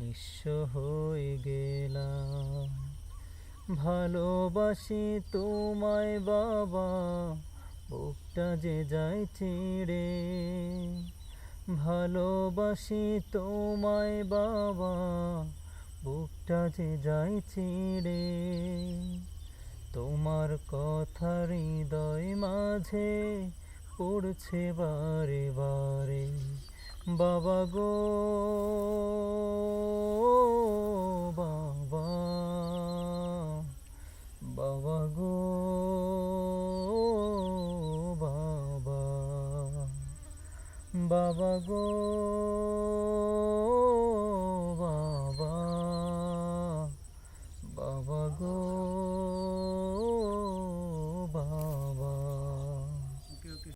নিঃস্ব হয়ে গেলাম। ভালোবাসি তোমায় বাবা, বুকটা যে যায় ছিঁড়ে। ভালোবাসি তোমায় বাবা, বুকটা যে যায় ছিঁড়ে। তোমার কথা হৃদয় মাঝে পড়ছে বারে বারে। বাবা গো বাবা গো।